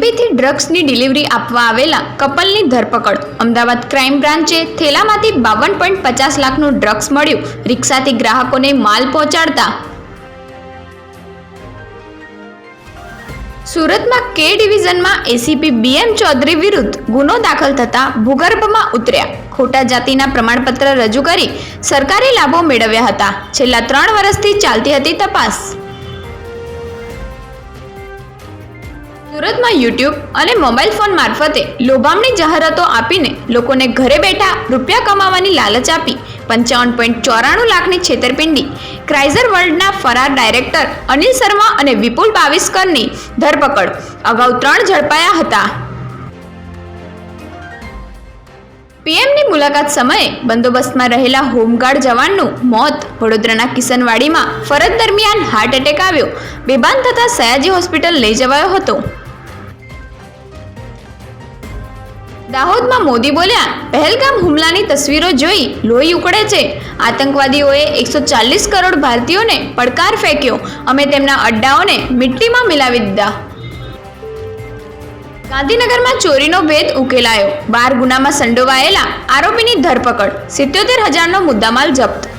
ડ્રગ્સની delivery આપવા આવેલા કપલની ધરપકડ. અમદાવાદ ક્રાઇમ બ્રાન્ચે થેલામાંથી બાવન પોઈન્ટ પચાસ લાખનું ડ્રગ્સ મળ્યું. રિક્ષાથી ગ્રાહકોને માલ પહોંચાડતા સુરતમાં કે ડિવિઝનમાં એસીપી બીએમ ચૌધરી વિરુદ્ધ ગુનો દાખલ થતા ભૂગર્ભમાં ઉતર્યા. ખોટા જાતિના પ્રમાણપત્ર રજૂ કરી સરકારી લાભો મેળવ્યા હતા. છેલ્લા ત્રણ વર્ષથી ચાલતી હતી તપાસ. સુરતમાં યુટ્યુબ અને મોબાઈલ ફોન મારફતે લોભામણી જાહેરાતો આપીને લોકોને ઘરે બેઠા રૂપિયા કમાવાની લાલચ આપી પંચાવન પોઈન્ટ ચોરાણું લાખની છેતરપિંડી. ક્રાઇઝર વર્લ્ડના ફરાર ડાયરેક્ટર અનિલ શર્મા અને વિપુલ બાવિસ્કરની ધરપકડ. અગાઉ ત્રણ ઝડપાયા હતા. પીએમની મુલાકાત સમયે બંદોબસ્તમાં રહેલા હોમગાર્ડ જવાનનું મોત. વડોદરાના કિશનવાડીમાં ફરજ દરમિયાન હાર્ટ એટેક આવ્યો. બેભાન થતાં સયાજી હોસ્પિટલ લઈ જવાયો હતો. દાહોદમાં મોદી બોલ્યા, પહેલગામ હુમલાની તસવીરો જોઈ લોહી ઉકળે છે. આતંકવાદીઓએ એકસો ચાલીસ કરોડ ભારતીયોને પડકાર ફેંક્યો. અમે તેમના અડ્ડાઓને મિટ્ટીમાં મિલાવી દીધા. ગાંધીનગરમાં ચોરીનો ભેદ ઉકેલાયો. બાર ગુનામાં સંડોવાયેલા આરોપીની ધરપકડ. સિત્યોતેર હજારનો મુદ્દામાલ જપ્ત.